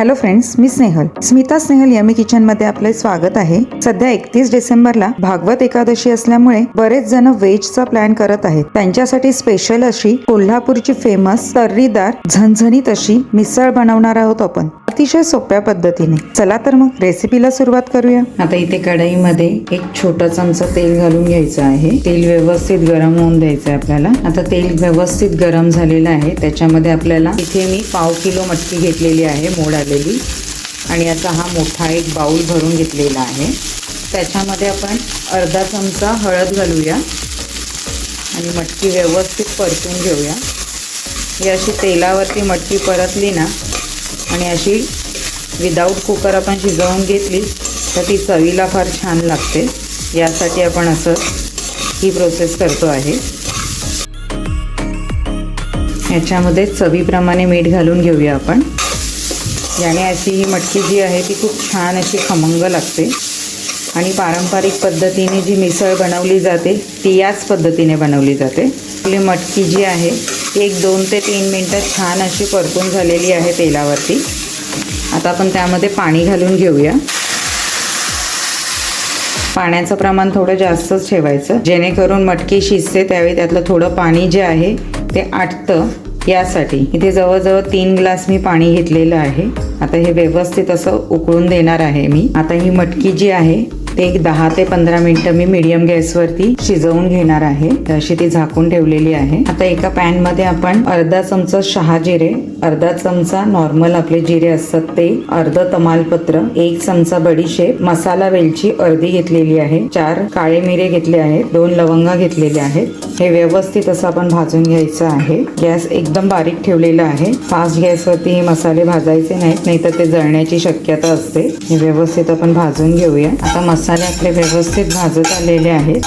Hello friends मी Snehal. Smita Snehal yummy किचनमध्ये आपले स्वागत आहे. सध्या एकतीस डिसेंबरला भागवत एकादशी असल्यामुळे बरेच जण व्हेजचा प्लॅन करत आहेत. त्यांच्यासाठी स्पेशल अशी कोल्हापूरची फेमस तर्रीदार झणझणीत अशी मिसळ बनवणार आहोत आपण. अतिशय सोप्या पद्धतीने. चला तर मग रेसिपीला सुरुवात करूया. आता इथे कढईमध्ये एक छोटा चमचा तेल घालून घ्यायचं आहे. तेल व्यवस्थित गरम होऊन द्यायचं आहे आपल्याला. आता तेल व्यवस्थित गरम झालेलं आहे. त्याच्यामध्ये आपल्याला इथे मी पाव किलो मटकी घेतलेली आहे मोड आलेली. आणि आता हा मोठा एक बाऊल भरून घेतलेला आहे. त्याच्यामध्ये आपण अर्धा चमचा हळद घालूया. आणि मटकी व्यवस्थित परतून घेऊया. ही अशी तेलावरती मटकी परतली ना आणि अशी विदाऊट कुकर आपण शिजवून घेतली तर ती चवीला फार छान लागते. यासाठी आपण असं ही प्रोसेस करतो आहे. याच्यामध्ये चवीप्रमाणे मीठ घालून घेऊया आपण. याने अशी ही मटकी जी आहे ती खूप छान अशी खमंग लागते. आणि पारंपरिक पद्धतीने जी मिसळ बनवली जाते ती याच पद्धतीने बनवली जाते. आपली मटकी जी आहे एक दोन ते तीन मिनटं छान अशी परतून झालेली आहे तेलावरती. आता आपण त्यामध्ये पाणी घालून घेऊया. पाण्याचं प्रमाण थोडं जास्तच ठेवायचं. जेणेकरून मटकी शिजते त्यावेळी त्यातलं थोडं पाणी जे आहे ते आटतं यासाठी. इथे जवळजवळ तीन ग्लास मी पाणी घेतलेलं आहे. आता हे व्यवस्थित असं उकळून देणार आहे मी. आता ही मटकी जी आहे ते एक दहा ते पंधरा मिनिटं मी मीडियम गॅसवरती शिजवून घेणार आहे. अशी ती झाकून ठेवलेली आहे. आता एका पॅनमध्ये आपण अर्धा चमचा शहा जिरे अर्धा चमचा नॉर्मल आपले जिरे असतात ते अर्ध तमालपत्र एक चमचा बडीशेप मसाला वेलची अर्धी घेतलेली आहे चार काळे मिरे घेतले आहेत दोन लवंगा घेतलेले आहेत. हे व्यवस्थित असं आपण भाजून घ्यायचं आहे. गॅस एकदम बारीक ठेवलेला आहे. फास्ट गॅसवरती हे मसाले भाजायचे नाहीत नाहीतर ते जळण्याची शक्यता असते. हे व्यवस्थित आपण भाजून घेऊया. आता मसाले आपले व्यवस्थित भाजत आलेले आहेत.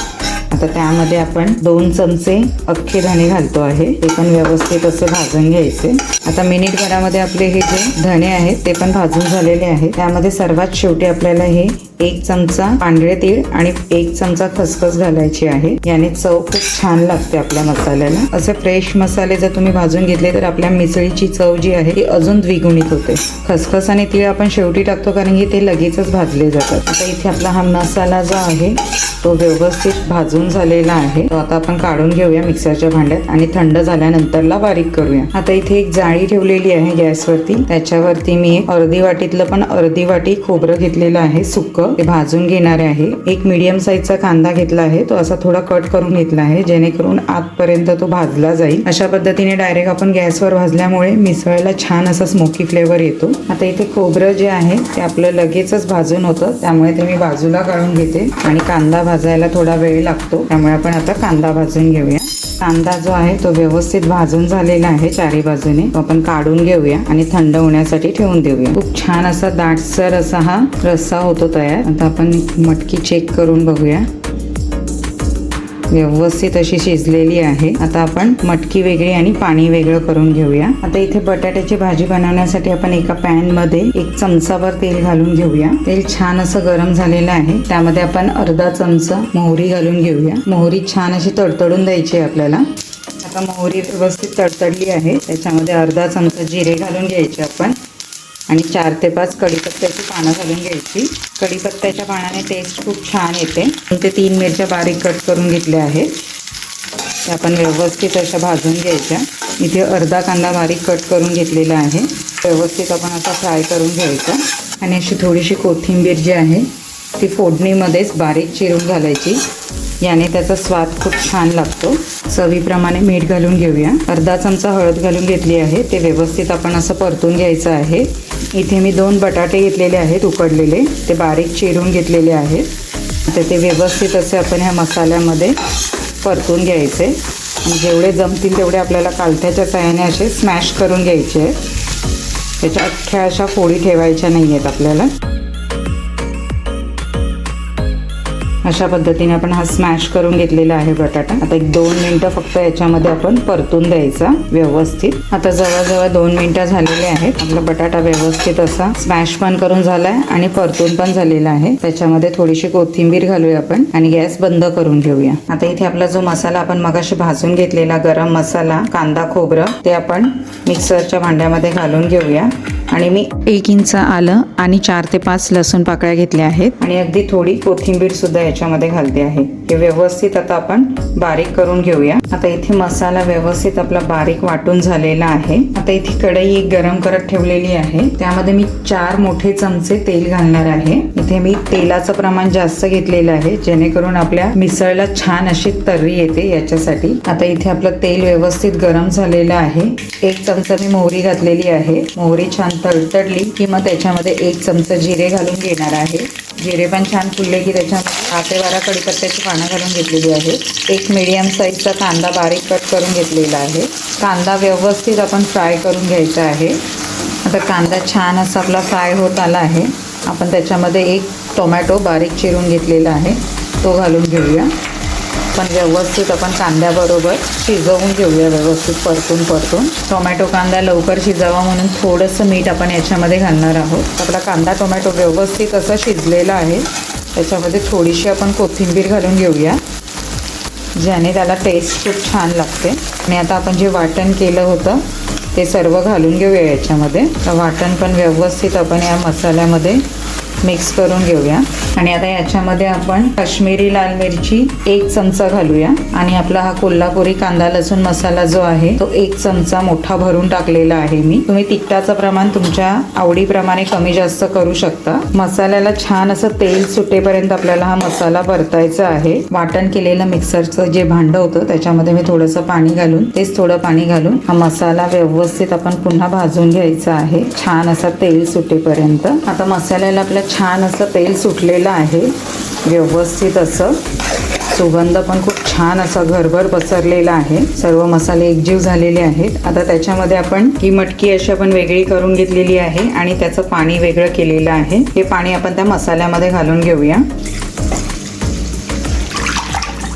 आता त्यामध्ये आपण दोन चमचे अख्खे धणे घालतो आहे. ते पण व्यवस्थित असे भाजून घ्यायचे. आता मिनिट भरामध्ये आपले हे जे धणे आहेत ते पण भाजून झालेले आहे त्यामध्ये सर्वात शेवटी आपल्याला हे एक चमचा पांढरे तीळ आणि एक चमचा खसखस घालायची आहे. याने चव खूप छान लागते आपल्या मसाल्याला. असे फ्रेश मसाले जर तुम्ही भाजून घेतले तर आपल्या मिसळीची चव जी आहे ती अजून द्विगुणित होते. खसखस आणि तीळ आपण शेवटी टाकतो कारण की ते लगेचच भाजले जातात. आता इथे आपला हा मसाला जो आहे तो व्यवस्थित भाजून झालेला आहे. तो आता आपण काढून घेऊया मिक्सरच्या भांड्यात आणि थंड झाल्यानंतरला बारीक करूया. आता इथे एक जाळी ठेवलेली आहे गॅसवरती. त्याच्यावरती मी एक अर्धी वाटीतलं पण अर्धी वाटी खोबरं घेतलेलं आहे सुक्क. ते भाजून घेणार आहे. एक मीडियम साईजचा कांदा घेतला आहे. तो असा थोडा कट करून घेतला आहे जेणेकरून आतपर्यंत तो भाजला जाईल. अशा पद्धतीने डायरेक्ट आपण गॅसवर भाजल्यामुळे मिसळला छान असा स्मोकी फ्लेवर येतो. आता इथे खोबरं जे आहे ते आपलं लगेचच भाजून होतं. त्यामुळे ते मी बाजूला काढून घेते आणि कांदा भाजायला थोडा वेळ लागतो. त्यामुळे आपण आता कांदा भाजून घेऊया. कांदा जो आहे तो व्यवस्थित भाजून झालेला आहे चारी बाजूने. तो आपण काढून घेऊया आणि थंड होण्यासाठी ठेवून देऊया. खूप छान असा दाटसर असा हा रस्सा होतो तयार. आता आपण मटकी चेक करून बघूया. व्यवस्थित अशी शिजलेली आहे. आता आपण मटकी वेगळी आणि पाणी वेगळं करून घेऊया. आता इथे बटाट्याची भाजी बनवण्यासाठी आपण एका पॅनमध्ये एक चमचाभर तेल घालून घेऊया. तेल छान असं गरम झालेलं आहे. त्यामध्ये आपण अर्धा चमचा मोहरी घालून घेऊया. मोहरी छान अशी तडतडून द्यायची आहे आपल्याला. आता मोहरी व्यवस्थित तडतडली आहे. त्याच्यामध्ये अर्धा चमचा जिरे घालून घ्यायचे आपण. आणि चार ते पाच कढीपत्त्याची पानं घालून घ्यायची. कढीपत्त्याच्या पानाने टेस्ट खूप छान येते. ते तीन मिरच्या बारीक कट करून घेतल्या आहेत. त्या आपण व्यवस्थित अशा भाजून घ्यायच्या. इथे अर्धा कांदा बारीक कट करून घेतलेला आहे. व्यवस्थित आपण असा फ्राय करून घ्यायचा. आणि अशी थोडीशी कोथिंबीर जी आहे ती फोडणीमध्येच बारीक चिरून घालायची. याने त्याचा स्वाद खूप छान लागतो. चवीप्रमाणे मीठ घालून घेऊया. अर्धा चमचा हळद घालून घेतली आहे. ते व्यवस्थित आपण असं परतून घ्यायचं आहे. इथे मी दोन बटाटे घेतलेले आहेत उकडलेले. ते बारीक चिरून घेतलेले आहेत. आता ते व्यवस्थित असे आपण ह्या मसाल्यामध्ये परतून घ्यायचे. आणि जेवढे जमतील तेवढे आपल्याला कालथ्याच्या साह्याने असे स्मॅश करून घ्यायचे. आहेत त्याच्या अख्ख्या अशा फोडी ठेवायच्या नाही आहेत आपल्याला. अशा पद्धतीने आपण हा स्मॅश करून घेतलेला आहे बटाटा. आता एक दोन मिनटं फक्त याच्यामध्ये आपण परतून द्यायचा व्यवस्थित. आता जवळजवळ दोन मिनटं झालेले आहेत. आपला बटाटा व्यवस्थित असा स्मॅश पण करून झालाय आणि परतून पण झालेला आहे. त्याच्यामध्ये थोडीशी कोथिंबीर घालूया आपण आणि गॅस बंद करून घेऊया. आता इथे आपला जो मसाला आपण मगाशी भाजून घेतलेला गरम मसाला कांदा खोबरं ते आपण मिक्सरच्या भांड्यामध्ये घालून घेऊया. आणि मी एक इंच आलं आणि चार ते पाच लसूण पाकळ्या घेतल्या आहेत. आणि अगदी थोडी कोथिंबीर सुद्धा याच्यामध्ये घालते आहे. हे व्यवस्थित आता आपण बारीक करून घेऊया. आता इथे मसाला व्यवस्थित आपला बारीक वाटून झालेला आहे. आता इथे कढई एक गरम करत ठेवलेली आहे. त्यामध्ये मी चार मोठे चमचे तेल घालणार आहे. इथे मी तेलाचं प्रमाण जास्त घेतलेलं आहे जेणेकरून आपल्या मिसळला छान अशी तर्री येते याच्यासाठी. आता इथे आपलं तेल व्यवस्थित गरम झालेलं आहे. एक चमचा मी मोहरी घातलेली आहे. मोहरी छान तडतडली की मग त्याच्यामध्ये एक चमचा जिरे घालून घेणार आहे. जिरे पण छान फुलले की त्याच्यामध्ये दहा बारा कडीपत्त्याची पानं घालून घेतलेली आहे. एक मीडियम साईजचा कांदा कांदा बारीक कट करून घेतलेला आहे. कांदा व्यवस्थित आपण फ्राय करून घ्यायचा आहे. आता कांदा छान असा आपला फ्राय होत आला आहे. आपण त्याच्यामध्ये एक टोमॅटो बारीक चिरून घेतलेला आहे. तो घालून घेऊया. पण व्यवस्थित आपण कांद्याबरोबर शिजवून घेऊया व्यवस्थित परतून परतून. टोमॅटो कांदा लवकर शिजावा म्हणून थोडंसं मीठ आपण याच्यामध्ये घालणार आहोत. आपला कांदा टोमॅटो व्यवस्थित असं शिजलेला आहे. त्याच्यामध्ये थोडीशी आपण कोथिंबीर घालून घेऊया. ज्याने त्याला टेस्ट खूप छान लागते. आणि आता आपण जे वाटण केलं होतं ते सर्व घालून घेऊया याच्यामध्ये. तर वाटण पण व्यवस्थित आपण या मसाल्यामध्ये मिक्स करून घेऊया. आणि आता याच्यामध्ये आपण काश्मीरी लाल मिरची एक चमचा घालूया. आणि आपला हा कोल्हापुरी कांदा लसूण मसाला जो आहे तो एक चमचा मोठा भरून टाकलेला आहे मी. तुम्ही तिखटाचं प्रमाण तुमच्या आवडीप्रमाणे कमी जास्त करू शकता. मसाल्याला छान असं तेल सुटेपर्यंत आपल्याला हा मसाला परतायचा आहे. वाटण केलेलं मिक्सरचं जे भांड होतं त्याच्यामध्ये मी थोडंसं पाणी घालून तेच थोडं पाणी घालून हा मसाला व्यवस्थित आपण पुन्हा भाजून घ्यायचा आहे. छान असा तेल सुटेपर्यंत. आता मसाल्याला आपलं छान असं तेल सुटलेलं आहे. व्यवस्थित असं. सुगंध पण खूप छान असा घरभर पसरलेला आहे. सर्व मसाले एकजीव झालेले आहेत. आता त्याच्यामध्ये आपण ही मटकी अशी आपण वेगळी करून घेतलेली आहे आणि त्याचं पाणी वेगळं केलेलं आहे. हे पाणी आपण त्या मसाल्यामध्ये घालून घेऊया.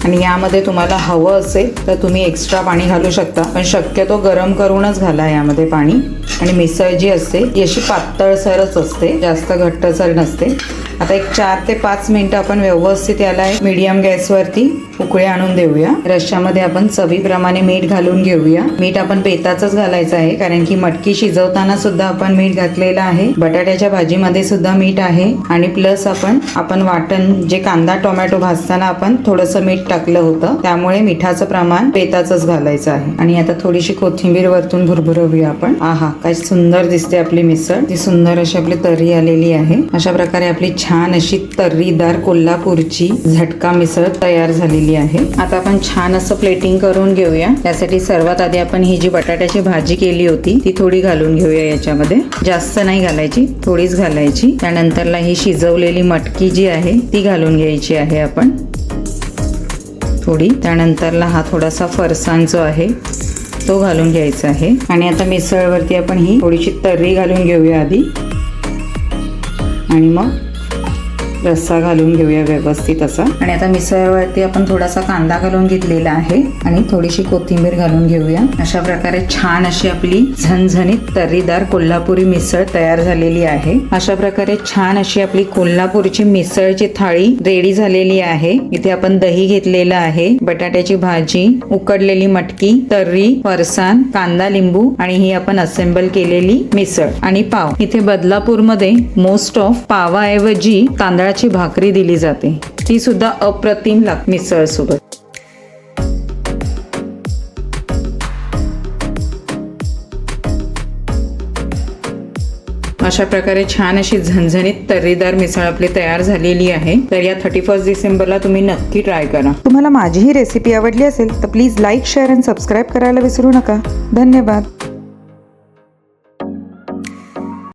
आणि यामध्ये तुम्हाला हवं असेल तर तुम्ही एक्स्ट्रा पाणी घालू शकता. पण शक्यतो गरम करूनच घाला यामध्ये पाणी. आणि मिसळ जी असते ती अशी पातळसरच असते. जास्त घट्टसर नसते. आता एक चार ते पाच मिनिटं आपण व्यवस्थित याला मीडियम गॅसवरती. उकळे आणून देऊया. रश्श्यामध्ये आपण चवीप्रमाणे मीठ घालून घेऊया. मीठ आपण बेताच घालायचं आहे कारण की मटकी शिजवताना सुद्धा आपण मीठ घातलेलं आहे. बटाट्याच्या भाजीमध्ये सुद्धा मीठ आहे. आणि प्लस आपण आपण वाटण जे कांदा टोमॅटो भाजताना आपण थोडंसं मीठ टाकलं होतं त्यामुळे मिठाचं प्रमाण बेताचंच घालायचं आहे. आणि आता थोडीशी कोथिंबीर वरतून भुरभुरवूया आपण. आहा काय सुंदर दिसते आपली मिसळ. ती सुंदर अशी आपली तर्री आलेली आहे. अशा प्रकारे आपली छान अशी तर्रीदार कोल्हापूरची झटका मिसळ तयार झालेली आहे. आता आपण छान असं प्लेटिंग करून घेऊया. त्यासाठी सर्वात आधी आपण ही जी बटाट्याची भाजी केली होती ती थोडी घालून घेऊया याच्यामध्ये. जास्त नाही घालायची थोडीच घालायची. त्यानंतरला ही शिजवलेली मटकी जी आहे ती घालून घ्यायची आहे आपण. थोडी. त्यानंतरला हा थोडासा फरसाण जो आहे तो घालून घ्यायचा आहे. आणि आता मिसळवरती आपण ही थोडीशी तर्री घालून घेऊया आधी. आणि मग रस्सा घालून घेऊया व्यवस्थित असा. आणि आता मिसळवरती आपण थोडासा कांदा घालून घेतलेला आहे आणि थोडीशी कोथिंबीर घालून घेऊया. अशा प्रकारे छान अशी आपली झणझणीत तर्रीदार कोल्हापुरी मिसळ तयार झालेली आहे. अशा प्रकारे छान अशी आपली कोल्हापूरची मिसळची थाळी रेडी झालेली आहे. इथे आपण दही घेतलेलं आहे बटाट्याची भाजी उकडलेली मटकी तर्री फरसाण कांदा लिंबू आणि ही आपण असेंबल केलेली मिसळ. आणि पाव. इथे बदलापूरमध्ये मोस्ट ऑफ पावाऐवजी तांदळाची भाकरी दिली जाते. ती सुद्धा अप्रतिम लाग मिसळ सोबत अशा प्रकारे छान अशी झणझणीत तर्रीदार मिसळ आपली तयार झालेली आहे. तर या थर्टी फर्स्ट डिसेंबरला तुम्ही नक्की ट्राय करा. तुम्हाला माझी ही रेसिपी आवडली असेल तर please like share and subscribe करायला विसरू नका. धन्यवाद.